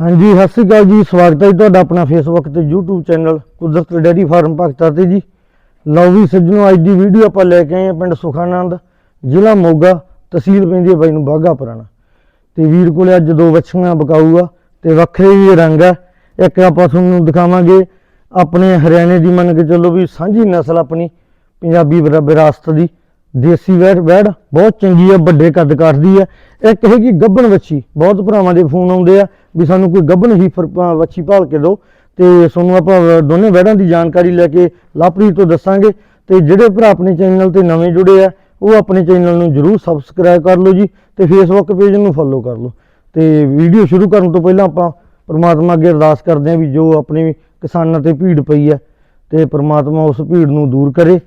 ਹਾਂਜੀ, ਸਤਿ ਸ਼੍ਰੀ ਅਕਾਲ ਜੀ। ਸਵਾਗਤ ਹੈ ਜੀ ਤੁਹਾਡਾ ਆਪਣਾ ਫੇਸਬੁੱਕ ਤੇ YouTube channel Kudrat dairy farm Bhagta ਤੇ ਜੀ। ਲਓ ਵੀ ਸੱਜਣੋ, ਅੱਜ ਦੀ ਵੀਡੀਓ ਆਪਾਂ ਲੈ ਕੇ ਆਏ ਹਾਂ ਪਿੰਡ ਸੁਖਾਨੰਦ, ਜ਼ਿਲ੍ਹਾ ਮੋਗਾ, ਤਹਿਸੀਲ ਪੈਂਦੀ ਹੈ ਬਾਈ ਨੂੰ ਬਾਗਾ ਪੁਰਾਣਾ। ਤੇ ਵੀਰ ਕੋਲੇ ਅੱਜ ਦੋ ਵੱਛੀਆਂ ਬਕਾਊਗਾ ਆ ਤੇ ਵੱਖਰੇ ਹੀ ਰੰਗ ਆ ਇੱਕ ਆਪਾਂ ਤੁਹਾਨੂੰ ਦਿਖਾਵਾਂਗੇ ਆਪਣੇ ਹਰਿਆਣੇ ਦੀ ਮੰਨ ਕੇ ਚੱਲੋ ਵੀ ਸਾਂਝੀ ਨਸਲ ਆਪਣੀ ਪੰਜਾਬੀ ਵਿਰਾਸਤ ਦੀ। ਦੇਸੀ ਵੈੜ ਵੈੜ ਬਹੁਤ ਚੰਗੀ ਆ, ਵੱਡੇ ਕੱਦ ਕਰਦੀ ਆ। ਇੱਕ ਹੈਗੀ ਗੱਬਣ ਵੱਛੀ, ਬਹੁਤ ਭਰਾਵਾਂ ਦੇ ਫੋਨ ਆਉਂਦੇ ਆ ਵੀ ਸਾਨੂੰ ਕੋਈ ਗੱਬਣ ਹੀ ਫਰ- ਅਹ ਵੱਛੀ ਭਾਲ ਕੇ ਦਿਓ ਤੇ ਤੁਹਾਨੂੰ ਆਪਾਂ ਦੋਨੇ ਵੈੜਾਂ ਦੀ ਜਾਣਕਾਰੀ ਲੈ ਕੇ ਲਾਪਰੀ ਤੋਂ ਦੱਸਾਂਗੇ। ਤੇ ਜਿਹੜੇ ਭਰਾ ਆਪਣੇ ਚੈਨਲ ਤੇ ਨਵੇਂ ਜੁੜੇ ਆ, ਉਹ ਆਪਣੇ ਚੈਨਲ ਨੂੰ ਜਰੂਰ ਸਬਸਕ੍ਰਾਈਬ ਕਰ ਲਓ ਜੀ ਤੇ ਫੇਸਬੁੱਕ ਪੇਜ ਨੂੰ ਫੋਲੋ ਕਰ ਲਓ। ਤੇ ਵੀਡੀਓ ਸ਼ੁਰੂ ਕਰਨ ਤੋਂ ਪਹਿਲਾਂ ਆਪਾਂ ਪਰਮਾਤਮਾ ਅੱਗੇ ਅਰਦਾਸ ਕਰਦੇ ਹਾਂ ਵੀ ਜੋ ਆਪਣੇ ਕਿਸਾਨਾਂ ਤੇ ਭੀੜ ਪਈ ਹੈ ਤੇ ਪਰਮਾਤਮਾ ਉਸ ਭੀੜ ਨੂੰ ਦੂਰ ਕਰੇ।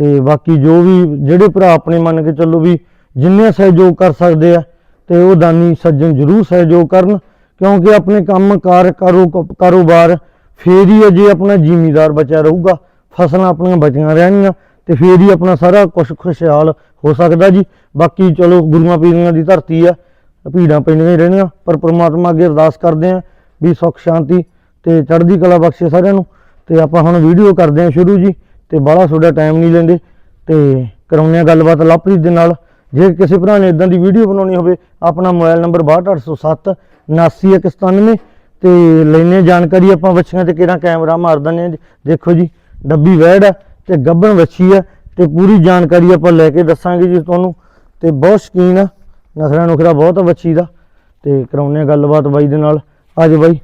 ਤੇ ਬਾਕੀ ਜੋ ਵੀ ਜਿਹੜੇ ਭਰਾ ਆਪਣੇ ਮੰਨ ਕੇ ਚੱਲੋ ਵੀ ਜਿੰਨੇ ਸਹਿਯੋਗ ਕਰ ਸਕਦੇ ਆ, ਤੇ ਉਹ ਦਾਨੀ ਸੱਜਣ ਜਰੂਰ ਸਹਿਯੋਗ ਕਰਨ, ਕਿਉਂਕਿ ਆਪਣੇ ਕੰਮ ਕਾਰ ਕਾਰੋ ਕਾਰੋਬਾਰ ਫੇਰ ਹੀ ਹੈ ਜੇ ਆਪਣਾ ਜ਼ਿਮੀਦਾਰ ਬਚਿਆ ਰਹੂਗਾ, ਫਸਲਾਂ ਆਪਣੀਆਂ ਬਚੀਆਂ ਰਹਿਣਗੀਆਂ, ਤੇ ਫੇਰ ਹੀ ਆਪਣਾ ਸਾਰਾ ਕੁਝ ਖੁਸ਼ਹਾਲ ਹੋ ਸਕਦਾ ਜੀ। ਬਾਕੀ ਚਲੋ ਗੁਰੂਆਂ ਪੀਰਾਂ ਦੀ ਧਰਤੀ ਆ, ਭੀੜਾਂ ਪੈਂਦੀਆਂ ਰਹਿਣੀਆਂ, ਪਰ ਪ੍ਰਮਾਤਮਾ ਅੱਗੇ ਅਰਦਾਸ ਕਰਦੇ ਆ ਵੀ ਸੁੱਖ, ਸ਼ਾਂਤੀ ਤੇ ਚੜ੍ਹਦੀ ਕਲਾ ਬਖਸ਼ੇ ਸਾਰਿਆਂ ਨੂੰ। ਤੇ ਆਪਾਂ ਹੁਣ ਵੀਡੀਓ ਕਰਦੇ ਆ ਸ਼ੁਰੂ ਜੀ। ਤੇ ਬਾਹਲਾ ਤੁਹਾਡਾ ਟਾਈਮ ਨਹੀਂ ਲੈਂਦੇ ਤੇ ਕਰਾਉਂਦੇ ਆ ਗੱਲਬਾਤ ਲਵਪ੍ਰੀਤ ਦੇ ਨਾਲ। ਜੇ ਕਿਸੇ ਭਰਾ ਨੇ ਇਦਾਂ ਦੀ ਵੀਡੀਓ ਬਣਾਉਣੀ ਹੋਵੇ, ਆਪਣਾ ਮੋਬਾਈਲ ਨੰਬਰ 62807 79197 ਤੇ ਲੈਨੇ ਜਾਣਕਾਰੀ ਆਪਾਂ ਬੱਚੀਆਂ ਤੇ ਕਿਹੜਾ ਕੈਮਰਾ ਮਾਰ ਦਿੰਦੇ ਆ ਦੇਖੋ ਜੀ, ਡੱਬੀ ਵੈੜ ਆ ਤੇ ਗੱਬਣ ਵੱਛੀ ਆ ਤੇ ਪੂਰੀ ਜਾਣਕਾਰੀ ਆਪਾਂ ਲੈ ਕੇ ਦੱਸਾਂਗੇ ਜੀ ਤੁਹਾਨੂੰ। ਤੇ ਬਹੁਤ ਸ਼ਕੀਨ ਆ ਨਖਰਾ ਨੁਖਰਾ ਬਹੁਤ ਆ ਵੱਛੀ ਦਾ। ਤੇ ਕਰਾਉਂਦੇ ਆ ਗੱਲਬਾਤ ਬਾਈ ਦੇ ਨਾਲ। ਅੱਜ ਬਾਈ।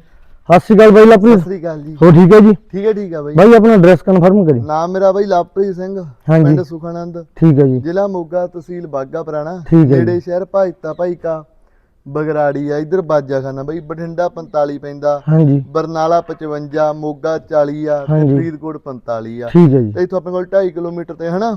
ਸਤਿ ਸ਼੍ਰੀ ਅਕਾਲ ਬਾਈ ਸਤਿ ਸ੍ਰੀ ਅਕਾਲ ਜੀ। ਹੋ ਠੀਕ ਹੈ ਜੀ? ਠੀਕ ਹੈ ਠੀਕ ਹੈ ਬਾਈ। ਬਾਈ ਆਪਣਾ ਐਡਰੈਸ ਕਨਫਰਮ ਕਰੀ। ਨਾਮ ਮੇਰਾ ਬਾਈ ਲਵਪ੍ਰੀਤ ਸਿੰਘ ਹਾਂਜੀ। ਪਿੰਡ ਸੁਖਾਨੰਦ। ਠੀਕ ਹੈ ਜੀ। ਜ਼ਿਲ੍ਹਾ ਮੋਗਾ ਤਹਿਸੀਲ ਬਾਗਾ ਪੁਰਾਣਾ। ਠੀਕ ਹੈ ਨੇੜੇ ਜੀ। ਸ਼ਹਿਰ ਭਾਈਤਾ ਭਾਈਕਾ ਬਗਰਾੜੀ ਆ ਇਧਰ ਬਾਜਾਖਾਨਾ ਬਾਈ ਬਠਿੰਡਾ 45 ਪੈਂਦਾ। ਹਾਂਜੀ। ਬਰਨਾਲਾ 55 ਮੋਗਾ 40 ਆ ਤੇ ਹਾਂਜੀ। ਫਰੀਦਕੋਟ 45 ਆ। ਠੀਕ ਹੈ ਜੀ। ਤੇ ਇੱਥੋਂ ਆਪਣੇ ਕੋਲ 2.5 ਕਿਲੋਮੀਟਰ ਤੇ ਹਨਾ?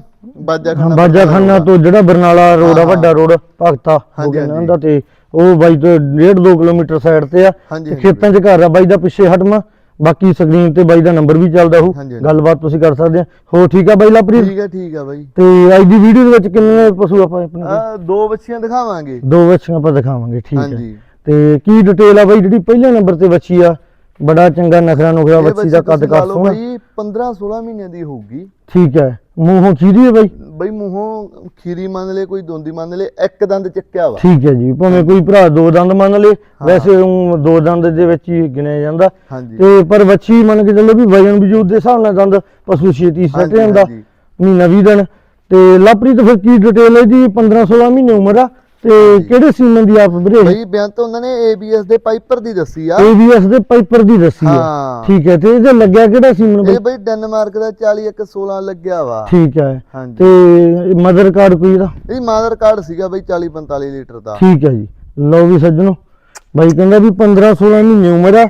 ਬਾਜਾਖਾਨਾ ਬਾਜਾਖਾਨਾ ਤੋਂ ਜਿਹੜਾ ਬਰਨਾਲਾ ਰੋਡ ਆ ਵੱਡਾ ਰੋਡ ਭਗਤਾ ਹੋ ਹਾਂਜੀ, ਗਿਆ ਨਾ। ਉਹਦਾ ਤੇ ਉਹ ਬਾਈ ਤੋਂ 1.5 2 ਕਿਲੋਮੀਟਰ ਸਾਈਡ ਤੇ ਆ ਹਾਂਜੀ, ਤੇ ਹਾਂਜੀ ਖੇਤਾਂ 'ਚ ਘਰ ਆ ਬਾਈ ਦਾ ਪਿੱਛੇ ਹਟਮਾ ਬਾਕੀ ਸਕਰੀਨ ਤੇ ਬਾਈ ਦਾ ਨੰਬਰ ਵੀ ਚੱਲਦਾ ਹੋਊ ਹਾਂਜੀ, ਹਾਂਜੀ। ਗੱਲਬਾਤ ਤੁਸੀਂ ਕਰ ਸਕਦੇ ਆ। ਹੋ ਠੀਕ ਆ ਬਾਈ ਲਵਪ੍ਰੀਤ ਠੀਕ ਹੈ ਠੀਕ ਹੈ ਬਾਈ। ਤੇ ਅੱਜ ਦੀ ਵੀਡੀਓ ਦੇ ਵਿੱਚ ਕਿੰਨੇ ਪਸ਼ੂ ਆਪਾਂ ਆਪਣੇ ਕੋਲ? ਆ ਦੋ ਬੱਚੀਆਂ ਦਿਖਾਵਾਂਗੇ। ਦੋ ਵੱਛੀਆਂ ਆਪਾਂ ਦਿਖਾਵਾਂਗੇ ਠੀਕ ਹੈ ਹਾਂਜੀ। ਤੇ ਕੀ ਡਿਟੇਲ ਆ ਬਾਈ ਜਿਹੜੀ ਪਹਿਲੇ ਨੰਬਰ ਤੇ ਵੱਛੀ ਆ? ਬੜਾ ਚੰਗਾ ਨਖਰਾ ਨੁਖਰਾ ਇਹ ਵੱਛੀ ਦਾ ਕੱਦ ਤੁਸੀਂ ਲਾ ਲਓ ਸੋਹਣਾ। ਬਾਈ 15 16 ਮਹੀਨਿਆਂ ਦੀ ਹੋਊਗੀ। ਠੀਕ ਹੈ ਮੂੰਹੋਂ ਖੀਰੀ ਹੈ ਬਾਈ? ਬਈ ਮੂੰਹੋਂ ਖੀਰੀ ਮੰਨ ਲੈ ਕੋਈ ਦੋਂਦੀ ਮੰਨ ਲੈ ਇੱਕ ਦੰਦ ਚੱਕਿਆ ਵਾ। ਠੀਕ ਹੈ ਜੀ ਭਾਵੇਂ ਕੋਈ ਭਰਾ ਦੋ ਦੰਦ ਮੰਨ ਲੇ ਵੈਸੇ ਊਂ ਦੋ ਦੰਦ ਦੇ ਵਿੱਚ ਹੀ ਗਿਣਿਆ ਜਾਂਦਾ। ਹਾਂਜੀ। ਤੇ ਪਰ ਵੱਛੀ ਮੰਨ ਕੇ ਚੱਲੋ ਵੀ ਵਜਨ ਵਜੂਦ ਦੇ ਹਿਸਾਬ ਨਾਲ ਦੰਦ ਪਸ਼ੂ ਛੇਤੀ ਸੱਟ ਹਾਂਜੀ, ਜਾਂਦਾ ਹਾਂਜੀ। ਮਹੀਨਾ 20 ਦਿਨ। ਤੇ ਲਾਪਰੀ ਤਾਂ ਫਿਰ ਕੀ ਡਿਟੇਲ ਹੈ ਜੀ 15 16 ਮਹੀਨੇ ਉਮਰ ਆ। ਤੇ ਕਿਹੜੇ ਸੀਮਨ ਦੀ ਆਪ ਵੀਰੇ? ਬਈ ਬਿਆਨ ਤਾਂ ਉਹਨਾਂ ਨੇ ABS ਦੇ ਪਾਈਪਰ ਦੀ ਦੱਸੀ ਆ। ABS ਦੇ ਪਾਈਪਰ ਦੀ ਦੱਸੀ ਹਾਂ। ਠੀਕ ਹੈ ਤੇ ਇਹਦੇ ਲੱਗਿਆ ਕਿਹੜਾ ਸੀਮਨ ਬਈ? ਇਹ ਬਈ ਡੈਨਮਾਰਕ ਦਾ 40 ਇੱਕ 16 ਲੱਗਿਆ ਵਾ। ਠੀਕ ਹੈ। ਤੇ ਮਦਰ ਕਾਰਡ ਕੋਈ ਇਹਦਾ? ਇਹ ਮਾਦਰ ਕਾਰਡ ਸੀਗਾ ਬਈ 40 45 ਲੀਟਰ ਦਾ। ਠੀਕ ਹੈ ਜੀ। ਲਓ ਵੀ ਸੱਜਣੋ ਬਾਈ ਕਹਿੰਦਾ ਵੀ 15 16 ਮਹੀਨੇ ਉਮਰ ਆ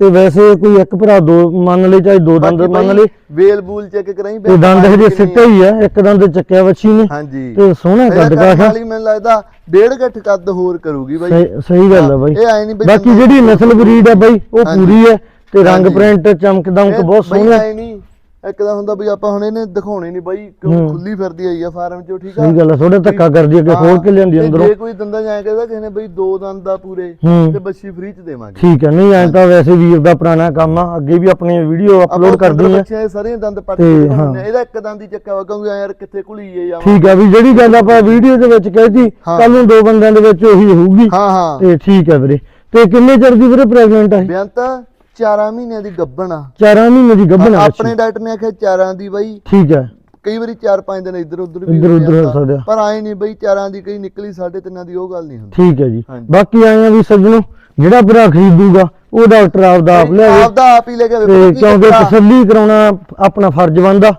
ਤੇ ਵੈਸੇ ਕੋਈ ਇੱਕ ਭਰਾ ਦੋ ਮੰਨ ਲੈ ਚਾਹੇ ਦੋ ਦੰਦ ਮੰਨ ਬਈ ਲੈ ਵੇਲ ਬੂਲ ਚੈੱਕ ਕਰਾਈ ਤੇ ਦੰਦ ਹਜੇ ਸਿੱਟੇ ਹੀ ਆ ਇੱਕ ਦੰਦ ਚੱਕਿਆ ਵੱਛੀ ਨੇ। ਹਾਂਜੀ। ਤੇ ਸੋਹਣਾ ਕੱਦ ਕਾਠਾ। ਵਾਲੀ ਮੈਨੂੰ ਲੱਗਦਾ ਡੇਢ ਗੱਠ ਕੱਦ ਹੋਰ ਕਰੂਗੀ ਬਈ। ਸਹੀ ਗੱਲ ਆ ਬਾਈ। ਇਹ ਨਹੀਂ ਬਾਕੀ ਜਿਹੜੀ ਨਸਲ ਬਰੀਡ ਆ ਬਾਈ ਉਹ। ਪੂਰੀ ਹੈ ਤੇ ਰੰਗ। ਪ੍ਰਿੰਟ ਚਮਕ ਦਮਕ ਬਹੁਤ ਸੋਹਣਾ ਆਏ ਨਹੀਂ। ਇੱਕ ਤਾਂ ਹੁੰਦਾ ਬਈ ਆਪਾਂ ਹੁਣ ਇਹਨੇ ਦਿਖਾਉਣੀ ਨਹੀਂ ਬਈ ਕਿਉਂ। ਖੁੱਲੀ ਫਿਰਦੀ ਆਈ ਆ ਫਾਰਮ ਚੋਂ ਠੀਕ ਆ? ਸਹੀ ਗੱਲ ਆ ਥੋੜਾ ਧੱਕਾ ਕਰਦੀ ਅੱਗੇ ਖੋਲ ਕੇ ਲਿਆਂਦੀ ਅੰਦਰੋਂ। ਜੇ ਕੋਈ ਦੰਦਾ ਜਾਏ ਕਹਿੰਦਾ ਕਿਸੇ ਨੇ ਬਈ ਦੋ ਦੰਦ ਦਾ ਪੂਰੇ ਤੇ ਬੱਚੀ ਫ੍ਰੀ ਚ ਦੇਵਾਂਗੇ। ਠੀਕ ਹੈ ਨਹੀਂ ਐਂ ਤਾਂ ਵੈਸੇ ਵੀਰ ਦਾ ਪੁਰਾਣਾ ਕੰਮ ਆ ਅੱਗੇ ਵੀ ਆਪਣੀ ਵੀਡੀਓ ਅਪਲੋਡ ਕਰਦੇ ਆ। ਬੱਚੇ ਸਾਰੇ ਦੰਦ ਪੱਟ ਕੇ ਆ। ਇਹਦਾ ਇੱਕ ਦੰਦ ਹੀ ਚੱਕਿਆ ਵਾ ਕਿਉਂਕਿ ਯਾਰ ਕਿੱਥੇ ਘੁਲੀਏ ਜਾਵਾਂ ਠੀਕ ਹੈ ਵੀ ਜਿਹੜੀ ਗੱਲ ਆਪਾਂ ਵੀਡੀਓ ਦੇ ਵਿੱਚ ਕਹਿਤੀ। ਕੱਲ ਨੂੰ ਦੋ ਬੰਦਿਆਂ ਦੇ ਵਿੱਚ ਉਹੀ ਹੋਊਗੀ। ਹਾਂ ਹਾਂ। ਤੇ ਠੀਕ ਹੈ ਵੀਰੇ। ਤੇ ਕਿੰਨੇ ਚਿਰ ਦੀ ਵੀਰੇ ਪ੍ਰੈਗਨੈਂਟ ਹੈ ਬਿਆਨ ਤਾਂ 4 ਮਹੀਨਿਆਂ ਦੀ ਗੱਭਣ ਆ। ਚਾਰਾਂ ਮਹੀਨੇ ਦੀ ਗੱਭਣ ਹੈ ਆਪਣੇ ਡਾਕਟਰ ਨੇ ਆਖਿਆ ਚਾਰਾਂ ਦੀ ਬਈ। ਠੀਕ ਹੈ। ਕਈ ਵਾਰੀ 4-5 ਦਿਨ ਇੱਧਰ ਉੱਧਰ ਵੀ ਇੱਧਰ ਉੱਧਰ ਹੋ। ਸਕਦਾ। ਪਰ ਆਏ ਨਹੀਂ ਬਈ ਚਾਰਾਂ ਦੀ ਕਈ ਨਿਕਲੀ ਸਾਢੇ ਤਿੰਨਾਂ ਦੀ ਉਹ ਗੱਲ ਨਹੀਂ ਹੁੰਦੀ। ਠੀਕ ਹੈ ਜੀ। ਬਾਕੀ ਆਏ ਆ ਵੀ ਸੱਜਣੋ ਜਿਹੜਾ ਭਰਾ ਖਰੀਦੂਗਾ ਉਹ ਡਾਕਟਰ ਆਪਦਾ ਆਪ ਲਿਆਵੇ। ਆਪਦਾ ਆਪ ਹੀ ਲੈ ਕੇ ਕਿਉਂਕਿ ਆ? ਤਸੱਲੀ ਕਰਾਉਣਾ ਆਪਣਾ ਫਰਜ਼ ਬਣਦਾ।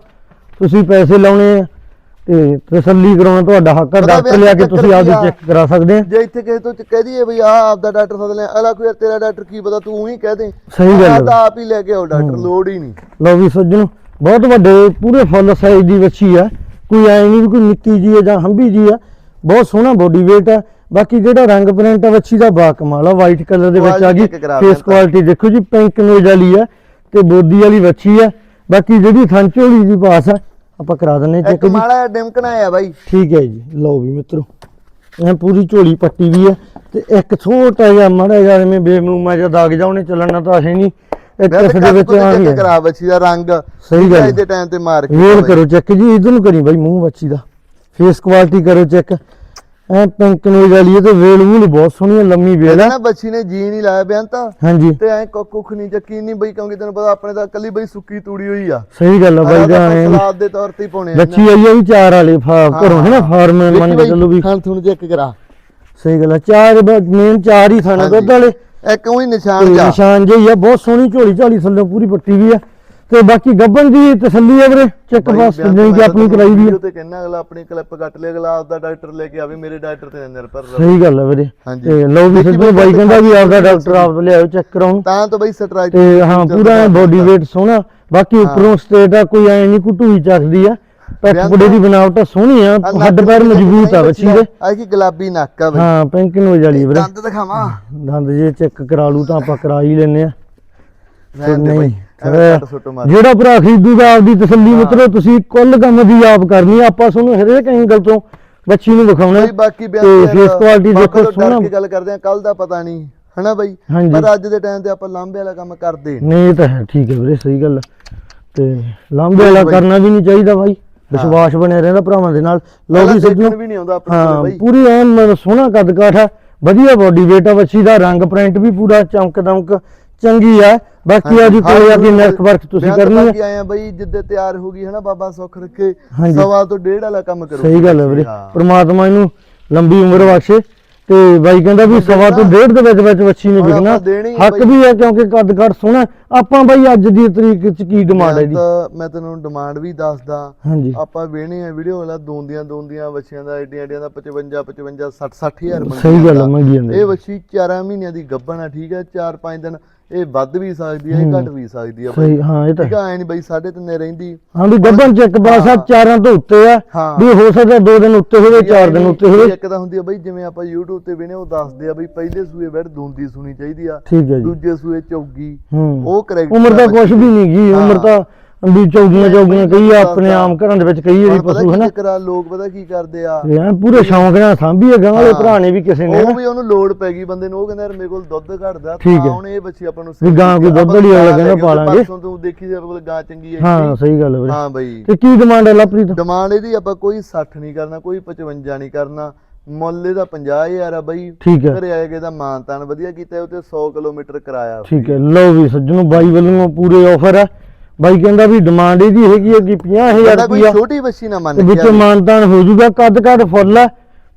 ਤੁਸੀਂ ਪੈਸੇ ਲਾਉਣੇ ਆ। ਤੇ ਤਸੱਲੀ ਕਰਾਉਣਾ ਤੁਹਾਡਾ ਹੱਕ ਹੈ ਪਤਾ ਡਾਕਟਰ ਵੀ ਲਿਆ ਕੇ ਚੱਕਰ ਤੁਸੀਂ ਕੀ ਆਪਦੀ ਆ? ਚੈੱਕ ਕਰਾ ਸਕਦੇ ਆ। ਜੇ ਇੱਥੇ ਕਿਸੇ ਤੋਂ ਚ- ਕਹਿ ਦਈਏ ਬਈ ਆ ਆਪਦਾ ਡਾਕਟਰ ਸੱਦ ਲੈ ਅਲਾ ਕੋਈ ਯਾਰ ਤੇਰਾ ਡਾਕਟਰ ਕੀ ਪਤਾ ਤੂੰ ਹੀ ਕਹਿ ਦੇ। ਸਹੀ ਗੱਲ ਹੈ। ਆਪਦਾ ਆਪ ਹੀ ਲੈ ਕੇ ਆਓ ਡਾਕਟਰ ਲੋੜ ਹੀ ਨਹੀਂ। ਲਓ ਵੀ ਸੱਜਣੋ ਬਹੁਤ ਵੱਡੇ ਪੂਰੇ ਫੁੱਲ ਸਾਈਜ਼ ਦੀ ਵੱਛੀ ਆ। ਕੋਈ ਐ ਨਹੀਂ ਵੀ ਕੋਈ ਨਿੱਕੀ ਜੀ ਆ ਜਾਂ ਹੰਬੀ ਜੀ ਆ। ਬਹੁਤ ਸੋਹਣਾ ਬੋਡੀ weight ਆ। ਬਾਕੀ ਜਿਹੜਾ ਰੰਗ ਪ੍ਰਿੰਟ ਆ ਵੱਛੀ ਦਾ ਬਾ ਕਮਾਲ ਆ ਵਾਈਟ ਕਲਰ ਦੇ ਵਿੱਚ ਆ Quality ਗਈ। check ਕਰਾ ਫੇਸ। ਕੁਆਲਿਟੀ ਦੇਖੋ ਜੀ ਪਿੰਕ ਨੋਜ਼ ਵਾਲੀ ਆ ਤੇ ਬੋਦੀ ਵਾਲੀ ਵੱਛੀ ਆ। ਬਾਕੀ ਜਿਹੜੀ ਥੰਚੋਲੀ ਦੀ ਪਾਸ ਆ ਆਪਾਂ ਕਰਾ ਦਿੰਨੇ ਚੈੱਕ ਇੱਕ ਜੀ। ਮਾੜਾ ਜਿਹਾ ਡਿਮਕਣਾ ਆ ਬਾਈ। ਠੀਕ ਹੈ ਜੀ ਲਓ ਵੀ ਮਿੱਤਰੋ। ਐ ਪੂਰੀ ਝੋਲੀ ਪੱਟੀ ਵੀ ਹੈ ਤੇ ਇੱਕ ਛੋਟਾ ਜਿਹਾ ਮਾੜਾ ਜਿਹਾ ਐਵੇਂ ਬੇਮੂਮਾ ਜਿਹਾ ਦਾਗ ਜਾ ਉਹਨੇ ਚੱਲਣ ਤਾਂ ਹੈ ਨਹੀਂ। ਇੱਕ ਵੈਸੇ ਇਸ ਦੇ ਵਿੱਚ ਆ ਹੀ ਚੈੱਕ ਹੈ। ਕਰਾ ਬੱਚੀ ਦਾ ਰੰਗ। ਸਹੀ ਗੱਲ ਅੱਜ ਦੇ ਟਾਈਮ ਤੇ ਮਾਰ ਕੇ ਬਾਈ। ਕਰੋ ਚੈੱਕ ਜੀ ਇਧਰ ਨੂੰ ਕਰੀ ਬਾਈ ਮੂੰਹ ਬੱਚੀ ਦਾ। ਫੇਸ ਕੁਆਲਿਟੀ ਕਰੋ ਚੈੱਕ। ਐ ਪਿੰਕ ਨੂੰ ਵਾਲੀ ਤੇ ਵੇਲ ਵੂਲ ਬਹੁਤ ਸੋਹਣੀ ਹੈ, ਲੰਮੀ ਵੇਲ ਹੈ ਨਾ ਬੱਚੀ ਨੇ ਜੀ ਨਹੀਂ ਲਾਇਆ ਬਿਆਨ ਤਾਂ ਹਾਂਜੀ। ਤੇ ਐ ਕੁੱਖ ਨਹੀਂ ਚੱਕੀ ਨਹੀਂ ਬਈ ਕਿਉਂਕਿ ਤੈਨੂੰ ਪਤਾ ਆਪਣੇ ਤਾਂ ਕੱਲੀ ਬਈ ਸੁੱਕੀ ਤੂੜੀ ਹੋਈ ਆ। ਸਹੀ ਗੱਲ ਹੈ ਬਾਈ ਦਾ ਐਂ ਸਲਾਦ ਦੇ ਤੌਰ ਤੇ ਹੀ ਪਾਉਣੇ ਆ। ਬੱਚੀ ਆਈ ਆ ਵੀ ਚਾਰ ਵਾਲੇ ਘਰੋਂ ਹੈ ਨਾ ਫਾਰਮ ਮੰਨ ਕੇ ਚੱਲੋ ਵੀ। ਖਾਣ ਥੁਣ ਚੈੱਕ ਕਰਾ। ਸਹੀ ਗੱਲ ਹੈ ਚਾਰ ਮੇਨ ਚਾਰ ਹੀ ਥਾਣੇ ਹਾਂਜੀ। ਦੁੱਧ ਵਾਲੇ। ਇੱਕ ਉਹੀ ਨਿਸ਼ਾਨ ਜਾ। ਨਿਸ਼ਾਨ ਜਿਹੀ ਆ ਬਹੁਤ ਸੋਹਣੀ ਝੋਲੀ ਝਾਲੀ ਥੱਲੇ ਪੂਰੀ ਪੱਟੀ ਵੀ ਆ। ਤੇ ਬਾਕੀ ਗੱਬਨ ਦੀ ਤਸੱਲੀ ਹੈ ਵੀਰੇ ਚੈੱਕ ਪਾਸ ਜਿਹੜੀ ਕਿ ਆਪਣੀ ਕਰਾਈ ਵੀ ਵੀਡੀਓ ਆ ਤੇ ਕਹਿੰਦਾ ਅਗਲਾ ਆਪਣੀ ਕਲਿੱਪ ਕੱਟ ਲਿਆ ਅਗਲਾ ਆਪਦਾ ਡਾਕਟਰ ਲੈ ਕੇ ਆਵੇ ਮੇਰੇ ਡਾਕਟਰ ਤੇ ਨਿਰਭਰ ਰਹੇ। ਸਹੀ ਗੱਲ ਹੈ ਵੀਰੇ। ਤੇ ਲਓ ਵੀ ਸਿੱਧੂ ਬਾਈ ਕਹਿੰਦਾ ਵੀ ਆਪਦਾ ਡਾਕਟਰ ਆਪ ਲਿਆਓ ਚੈੱਕ ਕਰਾਉਣ ਤਾਂ ਤਾਂ ਬਈ ਸਟਰਾਈਕ ਤੇ ਹਾਂ ਪੂਰਾ ਬੋਡੀ weight ਸੋਹਣਾ ਬਾਕੀ ਉੱਪਰੋਂ ਸਟੇਟ ਆ ਕੋਈ ਐ ਨਹੀਂ ਕੁੱਟੂਈ ਚੱਕਦੀ ਆ। ਪੈਕ ਬਿਆਨ ਬੁੜੇ ਦੀ ਬਣਾਵਟ ਸੋਹਣੀ ਆ ਹੱਡ ਪੈਰ ਮਜ਼ਬੂਤ ਆ ਬੱਚੀ ਦੇ। ਆ ਕੀ ਗੁਲਾਬੀ ਨੱਕ ਆ ਬਈ। ਹਾਂ ਪਿੰਕ ਨੂੰ ਵਾਲੀ ਵੀਰੇ। ਦੰਦ ਦਿਖਾਵਾਂ। ਦੰਦ ਜੇ ਚੈੱਕ ਕਰਾ ਲੂ ਤਾਂ ਆਪਾਂ ਕਰਾ ਹੀ ਲੈਨੇ ਆ। ਰਹਿਣ ਦੇ ਨਹੀਂ ਬਈ ਐਵੇਂ ਐਵੇਂ ਕੱਟ ਸੁੱਟ ਮਾਰ ਜਿਹੜਾ ਭਰਾ ਖਰੀਦੂਗਾ ਆਪਦੀ ਤਸੱਲੀ ਮਿੱਤਰੋ ਤੁਸੀਂ ਕੁੱਲ ਕੰਮ ਦੀ ਆਪ ਕਰਨੀ ਆ ਆਪਾਂ ਤੁਹਾਨੂੰ ਹਰੇਕ ਐਂਗਲ ਤੋਂ ਬੱਚੀ ਨੂੰ ਵਿਖਾਉਣਾ ਬਈ ਬਾਕੀ ਬਿਆਨ ਤੇ quality ਬਾਬੇ ਦੇਖੋ ਸੋਹਣਾ। ਕੇ ਗੱਲ ਕਰਦੇ ਆ ਕੱਲ ਦਾ ਪਤਾ ਨਹੀਂ ਹਨਾ ਬਈ ਹਾਂਜੀ। ਪਰ ਅੱਜ ਦੇ ਟਾਈਮ ਤੇ ਆਪਾਂ ਲਾਂਬੇ ਵਾਲਾ ਕੰਮ ਕਰਦੇ ਨੀ। ਨਹੀਂ ਇਹ ਤਾਂ ਹੈ ਠੀਕ ਹੈ ਵੀਰੇ ਸਹੀ ਗੱਲ ਆ। ਤੇ ਲਾਂਬੇ ਵਾਲਾ ਬਾਈ। ਕਰਨਾ ਵੀ ਨਹੀਂ ਚਾਹੀਦਾ ਬਾਈ ਵਿਸ਼ਵਾਸ ਬਣਿਆ ਰਹਿੰਦਾ ਭਰਾਵਾਂ ਦੇ ਨਾਲ ਲਓ ਪਹਿਲਾਂ ਵੀ ਦੇਖਣ ਸੱਜਣੋ ਵੀ ਨਹੀਂ ਆਉਂਦਾ ਆਪਣੇ ਹਾਂ ਕੋਲ ਬਈ ਪੂਰੀ ਐਨ ਮਤਲਬ ਸੋਹਣਾ ਕੱਦ ਕਾਠ ਆ ਵਧੀਆ ਬਾਡੀ weight ਆ ਬੱਚੀ ਦਾ ਰੰਗ ਪ੍ਰਿੰਟ ਵੀ ਪੂਰਾ ਚਮਕ ਦਮਕ ਚੰਗੀ ਆ ਬਾਕੀ ਆ ਜੀ ਕੋਲੇ ਆ ਕੇ ਨਰਕ ਵਰਕ ਤੁਸੀਂ ਕਰਨੀ ਹੈ। ਆਏ ਆ ਬਈ ਜਿੱਦੇ ਤਿਆਰ ਹੋ ਗਈ ਹਨਾ ਬਾਬਾ ਸੁੱਖ ਰੱਖੇ। ਸਵਾ ਤੋਂ ਡੇਢ ਵਾਲਾ ਕੰਮ ਕਰੋ ਸਹੀ ਗੱਲ ਹੈ ਵੀਰੇ। ਪ੍ਰਮਾਤਮਾ ਇਹਨੂੰ ਲੰਬੀ ਉਮਰ ਬਖਸ਼ੇ ਤੇ ਬਾਈ ਕਹਿੰਦਾ ਵੀ ਸਵਾ ਤੋਂ ਡੇਢ ਦੇ ਵਿੱਚ ਵਿੱਚ ਬੱਚੀ ਨੇ ਹੁਣ ਵਿਕਣਾ ਹੱਕ। ਵੀ ਹੈ ਕਿਉਂਕਿ ਕੱਦ ਕਾਠ ਸੋਹਣਾ ਆਪਾਂ ਬਾਈ ਅੱਜ ਦੀ ਤਰੀਕ ਚ ਕੀ ਡਿਮਾਂਡ ਹੈ ਤਾਂ ਮੈਂ ਤੈਨੂੰ ਡਿਮਾਂਡ ਵੀ ਦੱਸਦਾ। ਆਪਾਂ ਵੇਹਣੇ ਆ ਵੀਡੀਓ ਵਾਲਾ ਦੋਂਦੀਆਂ ਦੋਂਦੀਆਂ ਬੱਚਿਆਂ ਦਾ ਏਡੀਆਂ ਏਡੀਆਂ ਦਾ 55 55 60 60 ਹਜ਼ਾਰ ਮੰਗੀ ਸਹੀ ਗੱਲ। ਮੰਗੀ ਜਾਂਦੇ ਇਹ ਬੱਚੀ 4 ਮਹੀਨਿਆਂ ਦੀ ਗੱਭਣ ਆ ਠੀਕ ਹੈ? 4-5 ਦਿਨ ਇਹ ਵੱਧ ਵੀ ਸਕਦੀ ਹੈ ਇਹ ਘਟ ਵੀ ਸਕਦੀ ਹੈ ਸਹੀ ਹਾਂ ਇਹ ਤਾਂ ਠੀਕ ਆ ਐ ਨਹੀਂ ਬਈ ਸਾਢੇ ਤਿੰਨੇ ਰਹਿੰਦੀ। ਹਾਂ ਵੀ ਗੱਬਨ ਚੱਕ ਪਾਸ ਆ ਚਾਰਾਂ ਤੋਂ ਉੱਤੇ ਆ ਵੀ ਹੋ ਸਕਦਾ ਦੋ ਦਿਨ ਉੱਤੇ ਹੋਵੇ ਚਾਰ ਦਿਨ ਉੱਤੇ ਹੋਵੇ। ਇੱਕ ਤਾਂ ਹੁੰਦੀ ਆ ਬਈ ਜਿਵੇਂ ਆਪਾਂ YouTube ਤੇ ਵੇਨੇ ਉਹ ਦੱਸਦੇ ਆ ਬਈ ਪਹਿਲੇ ਸੂਏ ਬੈਠ ਦੋਂਦੀ ਸੁਣੀ ਚਾਹੀਦੀ ਆ ਦੂਜੇ ਸੂਏ ਚੌਗੀ ਉਹ ਕਰੈਕਟਰ ਉਮਰ ਤਾਂ ਕੁਝ ਵੀ ਨਹੀਂ ਗਈ ਉਮਰ। ਤਾਂ ਵੀ ਚੌਗੀਆਂ ਚੌਗੀਆਂ ਕਈ ਆ ਆਪਣੇ ਆਮ ਘਰਾਂ ਦੇ ਵਿੱਚ ਕਈ ਪਤਾ ਪਸ਼ੂ ਕੀ ਹਨਾ। ਚੱਕਰ ਆ ਲੋਕ ਪਤਾ ਕੀ ਕਰਦੇ ਆ? ਐਨ ਪੂਰੇ ਸ਼ੌਂਕ ਨਾਲ ਸਾਂਭੀ ਹੈ ਗਾਂ ਵਾਲੇ ਹਾਂ। ਭਰਾ ਨੇ ਵੀ ਕਿਸੇ ਨੇ ਉਹ ਵੀ ਉਹਨੂੰ ਲੋੜ ਪੈ ਗਈ ਬੰਦੇ ਨੂੰ ਉਹ ਕਹਿੰਦਾ ਯਾਰ ਮੇਰੇ ਕੋਲ ਦੁੱਧ ਘਟਦਾ ਠੀਕ ਤਾਂ ਹੈ। ਹੁਣ ਇਹ ਬੱਚੀ ਆਪਾਂ ਨੂੰ ਵੀ ਗਾਂ ਕੋਈ ਦੁੱਧ ਵਾਲੀ ਅਗਲਾ ਕਹਿੰਦਾ ਪਾ ਲਾਂਗੇ। ਪਰਸੋਂ ਤੂੰ ਦੇਖੀ ਜੇ ਕੋਲ ਗਾਂ ਚੰਗੀ ਹੈ ਹਾਂ ਸਹੀ ਗੱਲ ਹੈ ਵੀਰੇ। ਹਾਂ ਬਈ। ਤੇ ਕੀ ਡਿਮਾਂਡ ਹੈ ਲਵਪ੍ਰੀਤ ਡਿਮਾਂਡ ਇਹਦੀ ਆਪਾਂ ਕੋਈ 60 ਨਹੀਂ ਕਰਨਾ ਕੋਈ 55 ਨਹੀਂ ਕਰਨਾ। ਮੁੱਲ ਇਹਦਾ 50000 ਆ ਬਈ। ਠੀਕ ਹੈ। ਘਰੇ ਆਏ ਗਏ ਦਾ ਮਾਨਤਾਨ ਵਧੀਆ ਕੀਤਾ ਉਹ ਤੇ 100 ਕਿਲੋਮੀਟਰ ਕਰਾਇਆ ਠੀਕ ਹੈ ਲਓ ਵੀ ਸੱਜਣੋ ਬਾਈ ਵੱਲੋਂ ਪੂਰੇ ਆਫਰ ਹੈ ਬਾਈ ਕਹਿੰਦਾ ਵੀ ਡਿਮਾਂਡ ਇਹਦੀ ਹੈਗੀ ਹੈ ਕਿ 50000 ਕਹਿੰਦਾ ਕੋਈ ਰੁਪਇਆ ਛੋਟੀ ਬੱਚੀ ਨਾ ਤੇ ਮੰਨ ਵਿੱਚ। ਮਾਨਤਾਨ ਹੋ ਜਾਊਗਾ ਕੱਦ ਕਾਠ ਫੁੱਲ ਹੈ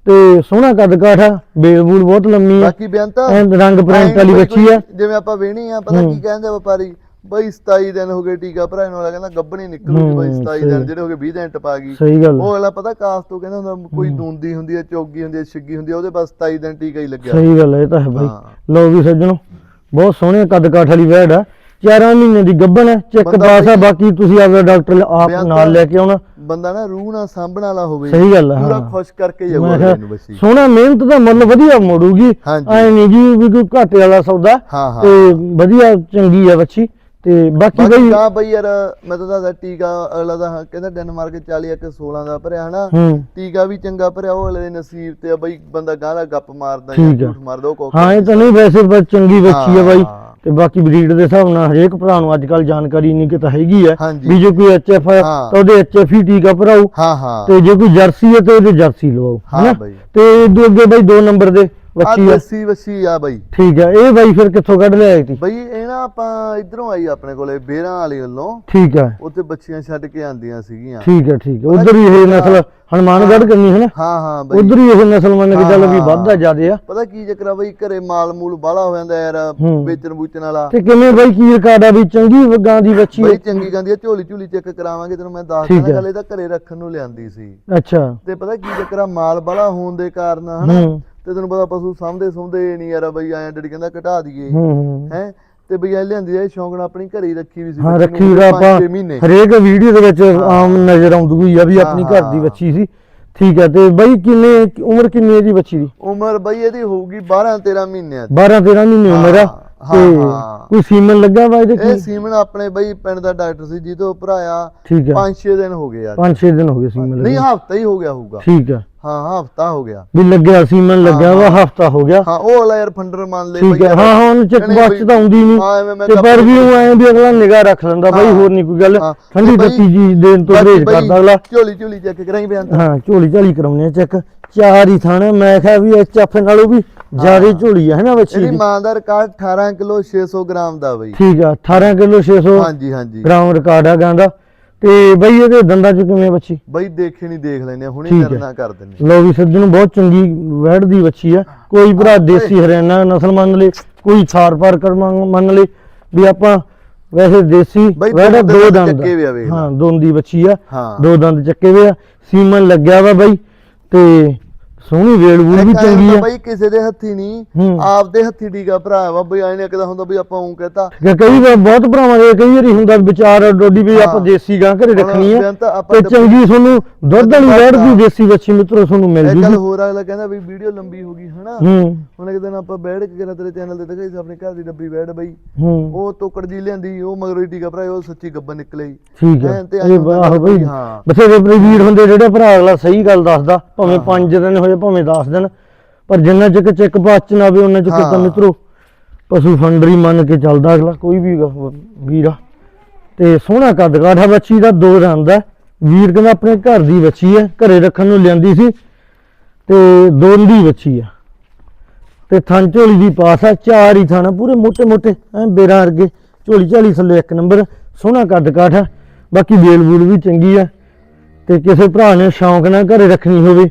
ਤੇ ਸੋਹਣਾ ਕੱਦ ਕਾਠ ਆ ਬੇਲ ਬੂਲ ਬਹੁਤ ਲੰਮੀ ਹੈ ਬਾਕੀ ਬਿਆਨ ਤਾਂ ਐਨ ਰੰਗ ਪ੍ਰਿੰਟ ਵਾਲੀ ਨੀ ਬੱਚੀ ਹੈ ਜਿਵੇਂ ਆਪਾਂ ਵੇਣੀ ਆ ਪਤਾ ਕੀ ਕਹਿੰਦੇ ਆ ਵਪਾਰੀ? ਬਈ 27 ਦਿਨ ਹੋ ਗਏ ਟੀਕਾ ਭਰਾਉਣ ਵਾਲਾ ਕਹਿੰਦਾ ਗੱਬਣੀ ਨਿਕਲੂਗੀ ਬਈ ਹੂੰ, 27 ਸਹੀ। ਦਿਨ ਜਿਹੜੇ ਹੋ ਗਏ 20 ਦਿਨ ਟਪਾ ਗਈ। ਸਹੀ ਗੱਲ। ਉਹ ਅਗਲਾ ਪਤਾ ਕਾਸ ਤੋਂ ਕਹਿੰਦਾ ਹੁੰਦਾ ਕੋਈ ਦੂੰਦੀ ਹੁੰਦੀ ਹੈ ਚੌਗੀ ਹੁੰਦੀ ਹੈ ਛਿੱਗੀ ਹੁੰਦੀ ਹੈ ਉਹਦੇ ਬਸ 27 ਦਿਨ ਟੀਕਾ ਹੀ ਲੱਗਿਆ। ਸਹੀ ਗੱਲ ਹੈ ਇਹ ਤਾਂ ਹੈ ਬਾਈ। ਹਾਂ। ਲਓ ਵੀ ਸੱਜਣੋ ਬਹੁਤ ਸੋਹਣੇ ਕੱਦ ਕਾਠ ਵਾਲੀ ਵੈੜ ਆ। ਚਾਰਾਂ ਮਹੀਨੇ ਦੀ ਗੱਭਣ ਹੈ ਚੈੱਕ ਬੰਦਾ ਪਾਸ ਬਾਕੀ ਤੁਸੀਂ ਆਪਦਾ ਡਾਕਟਰ ਆਪ ਬਿਆਨ ਨਾਲ ਤਾਂ- ਲੈ ਕੇ ਆਉਣਾ। ਬੰਦਾ ਨਾ ਰੂਹ ਨਾਲ ਸਾਂਭਣ ਵਾਲਾ ਹੋਵੇ ਸਹੀ ਗੱਲ ਹੈ ਪੂਰਾ ਹਾਂ। ਖੁਸ਼ ਕਰਕੇ ਮੈਂ ਜਾਊਗਾ ਕਿਹਾ ਇਹਨੂੰ ਬੱਚੀ ਸੋਹਣਾ ਮਿਹਨਤ ਦਾ ਮੁੱਲ ਵਧੀਆ ਮੋੜੂਗੀ। ਹਾਂਜੀ। ਐ ਨਹੀਂ ਜੀ ਵੀ ਕੋਈ ਘਾਟੇ ਵਾਲਾ ਸੌਦਾ ਹਾਂ ਹਾਂ। ਤੇ ਵਧੀਆ ਚੰਗੀ ਆ ਬੱਚੀ ਤੇ ਬਾਕੀ ਬਾਕੀ ਬਈ ਤਾਂ ਬਈ ਯਾਰ ਮੈਂ ਤਾਂ ਦੱਸਦਾ ਟੀਕਾ ਅਗਲਾ ਦਾ ਕਹਿੰਦਾ ਡੈਨਮਾਰਕ 40 ਇੱਕ 16 ਦਾ ਭਰਿਆ ਹਨਾ? ਹੂੰ। ਟੀਕਾ ਵੀ ਚੰਗਾ ਭਰਿਆ ਉਹ ਅਗਲੇ ਦੇ ਨਸੀਬ ਤੇ ਆ ਬਈ ਬੰਦਾ ਗਾਂ ਦਾ ਗੱਪ ਮਾਰਦਾ ਜਾਂ ਠੀਕ ਆ। ਝੂਠ ਮਾਰਦਾ ਉਹ ਕੋਕ ਹਾਂ ਇਹ ਤਾਂ ਨਹੀਂ ਵੈਸੇ ਬਸ ਚੰਗੀ ਬੱਚੀ ਆ ਬਾਈ। ਹਾਂ। ਤੇ ਬਾਕੀ ਬਰੀਡ ਦੇ ਹਿਸਾਬ ਨਾਲ ਹਰੇਕ ਭਰਾ ਨੂੰ ਅੱਜ ਕੱਲ ਜਾਣਕਾਰੀ ਨਹੀਂ ਕਿ ਤਾਂ ਹੈਗੀ ਹੈ ਹਾਂਜੀ। ਵੀ ਜੇ ਕੋਈ ਐਚਐਫ ਹੈ ਹਾਂ। ਤਾਂ ਉਹਦੇ ਐਚਐਫ ਹੀ ਟੀਕਾ ਭਰਾਓ ਹਾਂ ਹਾਂ ਤੇ ਜੇ ਕੋਈ ਜਰਸੀ ਹੈ ਤੇ ਉਹਦੇ ਜਰਸੀ ਲਵਾਓ ਹਾਂ ਹੈਨਾ ਬਾਈ। ਤੇ ਅੱਗੇ ਬਾਈ ਦੋ ਨੰਬਰ ਦੇ ਆ ਬੱਚੀ ਆ। ਦੇਸੀ ਵੱਛੀ ਆ ਬਈ। ਠੀਕ ਹੈ ਇਹ ਬਾਈ ਫਿਰ ਕਿੱਥੋਂ ਕੱਢ ਲਿਆਈ ਤੀ? ਬਈ ਇਹ ਨਾ ਆਪਾਂ ਇਧਰੋਂ ਆਈ ਆਪਣੇ ਕੋਲੇ ਬੇਰਾਂ ਵਾਲੀ ਵੱਲੋਂ। ਠੀਕ ਹੈ ਉੱਥੇ ਬੱਚੀਆਂ ਛੱਡ ਕੇ ਆਂਦੀਆਂ ਸੀਗੀਆਂ। ਠੀਕ ਹੈ ਠੀਕ ਹੈ ਉਧਰ ਹੀ ਇਹ ਨਸਲ ਹਨੂਮਾਨਗੜ੍ਹ ਕਰਨੀ ਹੈ ਨਾ? ਹਾਂ ਹਾਂ ਬਈ। ਉਧਰ ਹੀ ਇਹ ਨਸਲ ਮੰਨ ਕੇ ਚੱਲ ਵੀ। ਵੱਧਦਾ ਜ਼ਿਆਦੇ ਆ। ਪਤਾ ਕੀ ਚੱਕਰ ਆ ਬਈ ਘਰੇ ਮਾਲ ਮੂਲ ਬਾਹਲਾ ਹੋ ਜਾਂਦਾ ਯਾਰ ਹੂੰ। ਵੇਚਣ ਬੂਚਣ ਵਾਲਾ। ਤੇ ਕਿਵੇਂ ਬਾਈ ਕੀ ਰਿਕਾਰਡ ਆ ਵੀ ਚੰਗੀ ਗਾਂ ਦੀ ਬੱਚੀ ਬਈ ਹੈ ਚੰਗੀ ਗਾਂਦੀ ਆ ਝੋਲੀ ਝੋਲੀ ਚੈੱਕ ਕਰਾਵਾਂਗੇ ਤੈਨੂੰ ਮੈਂ ਦੱਸ ਠੀਕ ਦਿੰਦਾ ਹੈ। ਗੱਲ ਇਹ ਤਾਂ ਘਰੇ ਰੱਖਣ ਨੂੰ ਲਿਆਂਦੀ ਸੀ। ਅੱਛਾ। ਤੇ ਪਤਾ ਕੀ ਚੱਕਰ ਆ ਮਾਲ ਬਾਹਲਾ ਹੋਣ ਦੇ ਕਾਰਨ ਹਨਾ? ਹੂੰ। ਤੇ ਤੈਨੂੰ ਪਤਾ ਪਸ਼ੂ ਸਾਂਭਦੇ ਸੁੰਭਦੇ ਨਹੀਂ ਯਾਰ ਬਈ ਆਇਆ ਡੈਡੀ ਕਹਿੰਦਾ ਘਟਾ ਦਈਏ। ਹੂੰ ਤੇ ਬਈ ਇਹ ਲਿਆਂਦੀ ਇਹ ਸ਼ੌਂਕ ਨਾਲ ਆਪਣੀ ਘਰੇ ਹੀ ਰੱਖੀ ਵੀ ਸੀ ਹਾਂ ਰੱਖੀ ਦਾ ਆਪਾਂ ਹਰੇਕ ਵੀਡੀਓ ਦੇ ਵਿੱਚ ਆਮ ਨਜ਼ਰ ਆਉਂਦੀ ਆ ਵੀ ਆਪਣੀ ਘਰ ਦੀ। ਬੱਚੀ ਸੀ। ਠੀਕ ਹੈ ਤੇ ਬਾਈ ਕਿੰਨੇ ਉਮਰ ਕਿੰਨੀ ਹੈ ਜੀ ਬੱਚੀ ਦੀ? ਉਮਰ ਬਈ ਇਹਦੀ ਹੋਊਗੀ 12 13 ਮਹੀਨਿਆਂ ਦੀ। 12 13 ਮਹੀਨੇ ਉਮਰ ਆ। ਹਾਂ, ਤੇ। ਕੋਈ ਸੀਮਨ ਲੱਗਾ ਵਾ ਇਹਦੇ ਇਹ ਕੀ ਸੀਮਨ ਆਪਣੇ ਬਈ ਪਿੰਡ ਦਾ ਡਾਕਟਰ ਸੀ ਜਿਹਦੇ ਭਰਾਇਆ ਠੀਕ ਹੈ 5-6 ਦਿਨ ਹੋ ਗਏ ਯਾਰ 5-6 ਦਿਨ ਹੋ ਗਏ ਸੀਮਨ ਨਹੀਂ ਹਫਤਾ ਹੀ ਹੋ ਗਿਆ ਹੋਊਗਾ। ਠੀਕ ਹੈ ਹਾਂ ਹਫਤਾ ਹੋ ਗਿਆ। ਵੀ ਲੱਗਿਆ ਸੀਮਨ ਲੱਗਿਆ ਵਾ ਹਫਤਾ ਹੋ ਗਿਆ। ਹਾਂ ਉਹ ਵਾਲਾ ਯਾਰ ਫੰਡਰ ਮੰਨ ਲੈ ਠੀਕ ਹੈ। ਹਾਂ ਹਾਂ ਉਹਨੂੰ ਚੈੱਕ ਬਾਕਸ ਤਾਂ ਆਉਂਦੀ ਨਹੀਂ ਤੇ ਪਰ ਵੀ ਉਹ ਐਂ ਵੀ ਅਗਲਾ ਨਿਗਾਹ ਰੱਖ ਲੈਂਦਾ ਬਾਈ। ਹੋਰ ਨਹੀਂ ਕੋਈ ਗੱਲ। ਠੰਡੀ ਤੇ ਬਈ- ਬੱਤੀ ਜੀ ਦੇਣ ਤੋਂ ਬਈ ਕਰਦਾ ਅਗਲਾ। ਝੋਲੀ ਝੋਲੀ ਚੈੱਕ ਕਰਾਈ ਬਿਆਨ ਹਾਂ ਝੋਲੀ ਝਾਲੀ ਕਰਾਉਣੇ ਚੈੱਕ। ਚਾਰ ਹੀ ਥਾਣੇ ਮੈਂ ਕਿਹਾ ਵੀ ਇਸ ਚਾਫੇ ਨਾਲੋਂ ਵੀ ਜ਼ਿਆਦਾ ਝੋਲੀ ਹੈ ਨਾ ਬੱਚੀ ਦੀ ਮਾਂ ਦਾ ਰਿਕਾਰਡ 18 ਕਿਲੋ 600 ਗ੍ਰਾਮ ਦਾ ਬਈ। ਠੀਕ ਆ 18 ਕਿਲੋ 600 ਹਾਂਜੀ ਹਾਂਜੀ। ਗ੍ਰਾਮ ਰਿਕਾਰਡ ਆ ਗਾਂਦਾ ਤੇ ਬਈ ਇਹਦੇ ਦੰਦਾਂ ਚ ਕਿਵੇਂ ਬੱਚੀ? ਬਈ ਦੇਖੇ ਨਹੀਂ ਦੇਖ ਲੈਨੇ ਹੁਣੇ ਠੀਕ ਹੈ। ਕਰਨਾ ਕਰ ਦਿੰਨੇ ਲੋ ਵੀ ਸੱਜਣ ਨੂੰ ਬਹੁਤ ਚੰਗੀ ਵੈੜ ਦੀ ਬੱਚੀ ਆ। ਕੋਈ ਭਰਾ ਦੇਸੀ ਹਰਿਆਣਾ ਨਸਲ ਮੰਨ ਲੇ ਕੋਈ ਥਾਰ ਪਾਰ ਕਰ ਮੰਨ ਲੇ ਵੀ ਆਪਾਂ ਵੈਸੇ ਦੇਸੀ ਬਈ ਵੈੜ ਦੋ ਦੋ ਦੰਦ ਦੰਦ। ਚੱਕੇ ਵੇ ਆ ਵੇਖ ਲਾ। ਹਾਂ ਦੋ ਦੀ ਬੱਚੀ ਆ। ਹਾਂ। ਦੋ ਦੰਦ ਚੱਕੇ ਵੇ ਆ। ਸੀਮਨ ਲੱਗਿਆ ਵਾ ਬਾਈ ਤੇ ਸੋਹਣੀ ਵੇਲ ਵੂਲ ਵੀ ਚੰਗੀ ਆ। ਬਈ ਕਿਸੇ ਦੇ ਹੱਥੀ ਨਹੀਂ। ਆਪਦੇ ਹੱਥੀ ਡੀਗਾ ਭਰਾ ਵਾ ਬਈ ਐਂ ਨੇ ਕਿਦਾ ਹੁੰਦਾ ਬਈ ਆਪਾਂ ਉਹ ਕਹਤਾ। ਕਈ ਵਾਰ ਬਹੁਤ ਭਰਾਵਾਂ ਦੇ ਕਈ ਵਾਰੀ ਹੁੰਦਾ ਵਿਚਾਰ ਡੋਡੀ ਵੀ ਆਪਾਂ। ਦੇਸੀ ਗਾਂ ਘਰੇ ਰੱਖਣੀ ਆ ਤੇ ਚੰਗੀ ਤੁਹਾਨੂੰ ਦੁੱਧ ਵਾਲੀ ਵੈੜ ਦੀ ਦੇਸੀ ਬੱਚੀ ਮਿੱਤਰੋ ਤੁਹਾਨੂੰ ਮਿਲ ਜੂਗੀ। ਹੋਰ ਅਗਲਾ ਕਹਿੰਦਾ ਵੀ ਵੀਡੀਓ ਲੰਬੀ ਹੋ ਗਈ ਹਨਾ? ਹੁਣ ਇੱਕ ਦਿਨ ਆਪਾਂ ਬੈਠ ਕੇ ਕਰਾਂ ਤੇਰੇ ਚੈਨਲ ਤੇ ਦਿਖਾਈ ਸੀ ਆਪਣੇ ਘਰ ਦੀ ਡੱਬੀ ਬੈਠ ਬਈ। ਉਹ ਤੋਕੜ ਜੀ ਲਿਆਂਦੀ ਉਹ ਮਗਰੋਂ ਹੀ ਟੀਕਾ ਭਰਾ ਉਹ ਸੱਚੀ ਗੱਬਨ ਨਿਕਲੇ ਠੀਕ ਹੈ ਤੇ ਆਹੋ ਬਈ। ਬਥੇਰੇ ਵੀਰ ਹੁੰਦੇ ਜਿਹੜੇ ਭਰਾ ਅਗਲਾ ਸਹੀ ਗੱਲ ਦੱਸਦਾ ਭਾਵੇਂ 5 ਦਿਨ ਹੋਏ ਦੇਵੇ ਭਾਵੇਂ ਦੱਸ ਦਿਨ ਪਰ ਜਿੰਨਾ ਚਿਰ ਚੈੱਕ ਬਾਅਦ ਨਾ ਆਵੇ ਉਹਨਾਂ ਚਿਰ ਤਾਂ ਮਿੱਤਰੋ ਪਸ਼ੂ ਫੰਡਰੀ ਮੰਨ ਕੇ ਚੱਲਦਾ ਅਗਲਾ ਕੋਈ ਵੀ ਗਾ- ਤੇ ਸੋਹਣਾ ਕੱਦ ਕਾਠਾ ਬੱਚੀ ਦਾ ਦੋ ਦੰਦ ਵੀਰ ਕਹਿੰਦਾ ਆਪਣੇ ਘਰ ਦੀ ਬੱਚੀ ਹੈ ਘਰੇ ਰੱਖਣ ਨੂੰ ਲਿਆਂਦੀ ਸੀ। ਤੇ ਦੋਨ ਦੀ ਬੱਚੀ ਆ। ਤੇ ਥਣ ਝੋਲੀ ਦੀ ਪਾਸ ਆ ਚਾਰ ਹੀ ਥਣ ਪੂਰੇ ਮੋਟੇ ਮੋਟੇ ਐ ਬੇਰਾਂ ਅਰਗੇ ਝੋਲੀ ਝਾਲੀ ਥੱਲੇ ਇੱਕ ਨੰਬਰ ਸੋਹਣਾ ਕੱਦ ਕਾਠ ਆ। ਬਾਕੀ ਵੇਲ ਵੂਲ ਵੀ ਚੰਗੀ ਆ। ਤੇ ਕਿਸੇ ਭਰਾ ਨੇ ਸ਼ੌਂਕ ਨਾਲ ਘਰੇ ਰੱਖਣੀ ਹੋਵੇ।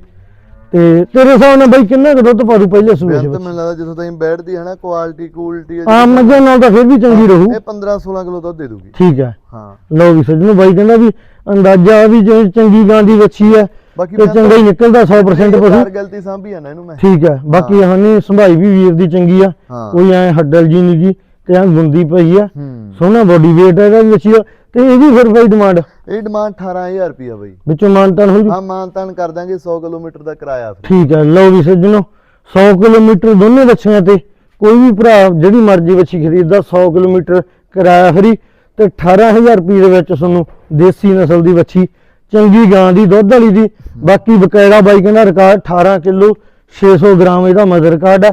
ਤੇ ਤੇਰੇ ਹਿਸਾਬ ਨਾਲ ਬਈ ਕਿੰਨਾ ਕੁ ਦੁੱਧ ਪਾਰੂ ਪਹਿਲੇ ਸੂਏ ਬੇਅੰਤ ਚ ਮੈਨੂੰ ਲੱਗਦਾ ਜਦੋਂ ਤਾਈਂ ਬੈਠਦੀ ਹੈ ਨਾ ਕੁਆਲਿਟੀ ਕੂਲਟੀ ਆਮ ਮੱਝਾਂ ਨਾਲ ਤਾਂ ਫਿਰ ਵੀ ਚੰਗੀ ਰਹੂ। ਇਹ 15 16 ਕਿਲੋ ਦੁੱਧ ਦੇ ਦੂਗੀ। ਠੀਕ ਹੈ। ਹਾਂ। ਲਓ ਵੀ ਸੱਜਣੋ ਬਾਈ ਕਹਿੰਦਾ ਵੀ ਅੰਦਾਜ਼ਾ ਵੀ ਜੇ ਚੰਗੀ ਗਾਂ ਦੀ ਵੱਛੀ ਹੈ ਬਾਕੀ ਤੇ ਚੰਗਾ ਹੀ ਨਿਕਲਦਾ 100% ਪਸ਼ੂ। ਗਲਤੀ ਸਾਂਭੀ ਆ ਨਾ ਇਹਨੂੰ ਮੈਂ। ਠੀਕ ਹੈ। ਬਾਕੀ ਹਾਨੀ ਸੰਭਾਈ ਵੀ ਵੀਰ ਦੀ ਚੰਗੀ ਆ। ਹਾਂ। ਕੋਈ ਐ ਹੱਡਲ ਜੀ ਨਹੀਂ ਜੀ ਤੇ ਐ ਗੁੰਦੀ ਪਈ ਆ। ਹੂੰ। ਸੋਹਣਾ ਬੋਡੀ weight ਹੈ ਇਹਦਾ ਵੀ ਵੱਛੀ ਦਾ ਤੇ ਇਹਦੀ ਫਿਰ ਬਾਈ ਡਿਮਾਂਡ ਇਹ ਡਿਮਾਂਡ 18000 ਰੁਪਿਆ ਬਈ। ਵਿੱਚੋਂ ਮਾਨਤਾਨ ਹੋ ਜੂ? ਹਾਂ ਮਾਨਤਾਨ ਕਰ ਦਾਂਗੇ 100 ਕਿਲੋਮੀਟਰ ਦਾ ਕਿਰਾਇਆ ਫਿਰ। ਠੀਕ ਹੈ ਲਓ ਵੀ ਸੱਜਣੋ 100 ਕਿਲੋਮੀਟਰ ਦੋਨੇ ਬੱਚੀਆਂ ਤੇ। ਕੋਈ ਵੀ ਭਰਾ ਜਿਹੜੀ ਮਰਜ਼ੀ ਬੱਚੀ ਖਰੀਦਦਾ 100 ਕਿਲੋਮੀਟਰ ਕਿਰਾਇਆ ਫਰੀ। ਤੇ 18000 ਰੁਪਏ ਦੇ ਵਿੱਚ ਤੁਹਾਨੂੰ ਦੇਸੀ ਨਸਲ ਦੀ ਬੱਚੀ ਚੰਗੀ ਗਾਂ ਦੀ ਦੁੱਧ ਵਾਲੀ ਦੀ। ਬਾਕੀ ਬਕਾਇਦਾ ਬਾਈ ਕਹਿੰਦਾ ਰਿਕਾਰਡ 18 ਕਿਲੋ 600 ਗ੍ਰਾਮ ਇਹਦਾ ਮਦਰ ਰਿਕਾਰਡ ਹੈ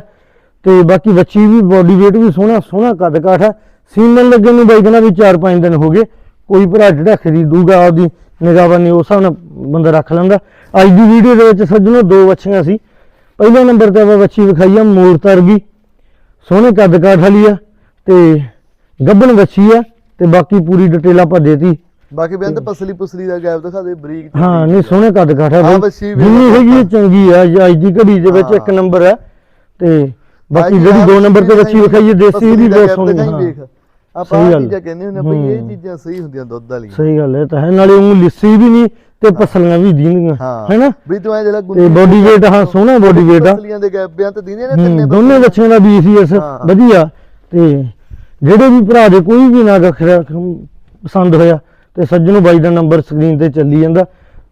ਤੇ ਬਾਕੀ ਬੱਚੀ ਵੀ ਬੋਡੀ weight ਵੀ ਸੋਹਣਾ ਸੋਹਣਾ ਕੱਦ ਕਾਠ ਹੈ ਸੀਮਨ ਲੱਗਣ ਨੂੰ ਬਾਈ ਕਹਿੰਦਾ ਵੀ 4-5 ਦਿਨ ਹੋ ਗਏ। ਕੋਈ ਭਰਾ ਜਿਹੜਾ ਖਰੀਦੂਗਾ ਆਪਦੀ ਨਿਗਾਹਬਾਨੀ ਉਸ ਹਿਸਾਬ ਨਾਲ ਬੰਦਾ ਰੱਖ ਲੈਂਦਾ। ਅੱਜ ਦੀ ਵੀਡੀਓ ਦੇ ਵਿੱਚ ਸੱਜਣੋ ਦੋ ਬੱਚੀਆਂ ਸੀ। ਪਹਿਲੇ ਨੰਬਰ ਤੇ ਆਪਾਂ ਬੱਚੀ ਵਿਖਾਈ ਆ ਮੋਰ ਤਰਗੀ। ਸੋਹਣੇ ਕੱਦ ਕਾਠ ਵਾਲੀ ਆ ਤੇ ਗੱਬਣ ਬੱਚੀ ਆ ਤੇ ਬਾਕੀ ਪੂਰੀ ਡਿਟੇਲ ਆਪਾਂ ਦੇਤੀ। ਬਾਕੀ ਬੇਅੰਤ ਪਸਲੀ ਪੁਸਲੀ ਦਾ ਗੈਪ ਦਿਖਾ ਦੇ ਬਰੀਕ ਤੇ ਹਾਂ ਨਹੀਂ। ਸੋਹਣੇ ਕੱਦ ਕਾਠ ਆ ਬਈ। ਬੱਚੀ ਵੀ ਜਿੰਨੀ ਹੈਗੀ ਚੰਗੀ ਆ। ਅੱਜ ਦੀ ਘੜੀ ਦੇ ਵਿੱਚ। ਇੱਕ ਨੰਬਰ ਆ ਤੇ ਬਾਕੀ ਜਿਹੜੀ ਆਹ ਦੋ ਨੰਬਰ ਤੇ ਦਿਖਾਈ ਵਿਖਾਈ ਹੈ ਦੇਸੀ ਦਾ ਬਹੁਤ ਸੋਹਣੀ ਹਾਂ। ਆਪਾਂ ਗੱਲ। ਚੀਜ਼ਾਂ ਕਹਿੰਦੇ ਹੁੰਦੇ ਬਈ ਇਹ। ਚੀਜ਼ਾਂ ਸਹੀ ਹੁੰਦੀਆਂ ਦੁੱਧ ਵਾਲੀਆਂ। ਸਹੀ ਗੱਲ ਹੈ ਤਾਂ ਹੈ ਨਾਲੇ ਉਹ ਲਿੱਸੀ ਵੀ ਨਹੀਂ ਤੇ ਪਸਲੀਆਂ ਵੀ ਦੀਂਦੀਆਂ ਹੈਨਾ? ਵੀ ਤੂੰ ਐ ਜਿਹੜਾ ਤੇ ਬੋਡੀ weight ਹਾਂ ਸੋਹਣਾ ਬੋਡੀ weight ਆ। ਪਸਲੀਆਂ ਦੇ ਗੈਪ ਬਿਆੰਤ ਦਿੰਦੇ ਨੇ ਤਿੰਨੇ ਦੋਨੇ ਬੱਚਿਆਂ ਦਾ BCS ਹਾਂ। ਵਧੀਆ। ਤੇ ਜਿਹੜੇ ਵੀ ਭਰਾ ਦੇ ਕੋਈ ਵੀ ਨਾ ਰੱਖਿਆ ਪਸੰਦ ਹੋਇਆ ਤੇ ਸੱਜਣੋ ਬਾਈ ਦਾ ਨੰਬਰ ਸਕਰੀਨ ਤੇ ਚੱਲੀ ਜਾਂਦਾ।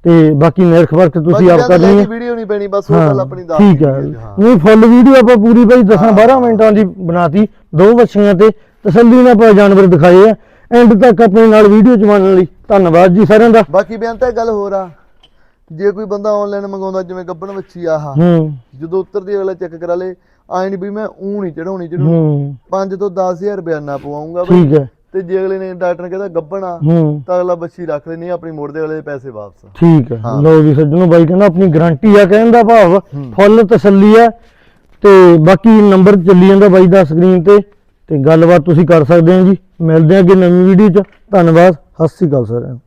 ਤੇ ਬਾਕੀ ਨਿਰਖ ਵਰਕ ਤੁਸੀਂ ਆਪ ਕਰਨੀ ਹੈ। ਵੀਡੀਓ ਨਹੀਂ ਪੈਣੀ ਬਸ ਉਹ ਗੱਲ ਆਪਣੀ ਦੱਸ ਠੀਕ ਹੈ। ਨਹੀਂ ਫੁੱਲ ਵੀਡੀਓ ਆਪਾਂ ਪੂਰੀ ਭਾਈ 10 12 ਮਿੰਟਾਂ ਦੀ ਬਣਾਤੀ ਦੋ ਬੱਚੀਆਂ ਤੇ ਤਸੱਲੀ ਨਾਲ ਆਪਾਂ ਜਾਨਵਰ ਦਿਖਾਏ ਆ। ਐਂਡ ਤੱਕ ਆਪਣੇ ਨਾਲ ਵੀਡੀਓ ਚ ਲਈ ਧੰਨਵਾਦ ਜੀ ਸਾਰਿਆਂ ਦਾ। ਬਾਕੀ ਬਿਆੰਤ ਇਹ ਗੱਲ ਹੋਰ ਆ ਜੇ ਕੋਈ ਬੰਦਾ ਆਨਲਾਈਨ ਮੰਗਾਉਂਦਾ ਜਿਵੇਂ ਗੱਬਣ ਵੱਛੀ ਆਹ ਹੂੰ। ਜਦੋਂ ਉੱਤਰਦੀ ਅਗਲਾ ਚੈੱਕ ਕਰਾ ਲੇ ਆਏ ਨਹੀਂ ਵੀ ਮੈਂ ਊ ਨਹੀਂ ਚੜਾਉਣੀ ਚੜਾਉਣੀ ਹੂੰ। 5 ਤੋਂ 10000 ਰੁਪਇਆ ਨਾ ਪਵਾਉਂਗਾ ਬਈ। ਠੀਕ ਹੈ। ਤੇ ਜੇ ਅਗਲੇ ਨੇ ਡਾਕਟਰ ਨੇ ਕਹਿੰਦਾ ਗੱਬਣਾ ਹੂੰ। ਤਾਂ ਅਗਲਾ ਬੱਚੀ ਰੱਖ ਲੈ ਨਹੀਂ ਆਪਣੀ ਮੋੜ ਦੇ ਦੇ ਪੈਸੇ ਵਾਪਸ। ਠੀਕ ਹੈ। ਹਾਂ। ਲੋ ਵੀ ਸੱਜਣੋ ਬਾਈ ਕਹਿੰਦਾ ਆਪਣੀ ਗਾਰੰਟੀ ਆ ਕਹਿਣ ਦਾ ਭਾਵ ਫੁੱਲ ਤਸੱਲੀ ਆ ਤੇ ਬਾਕੀ ਨੰਬਰ ਚੱਲੀ ਜਾਂਦਾ ਬਾਈ ਦਾ ਸਕਰੀਨ ਤੇ ਤੇ ਗੱਲਬਾਤ ਤੁਸੀਂ ਕਰ ਸਕਦੇ ਹੋ ਜੀ। ਮਿਲਦੇ ਹਾਂ ਅੱਗੇ ਨਵੀਂ ਵੀਡੀਓ ਚ। ਧੰਨਵਾਦ ਸਤਿ ਸ਼੍ਰੀ ਅਕਾਲ ਸਾਰਿਆਂ ਨੂੰ।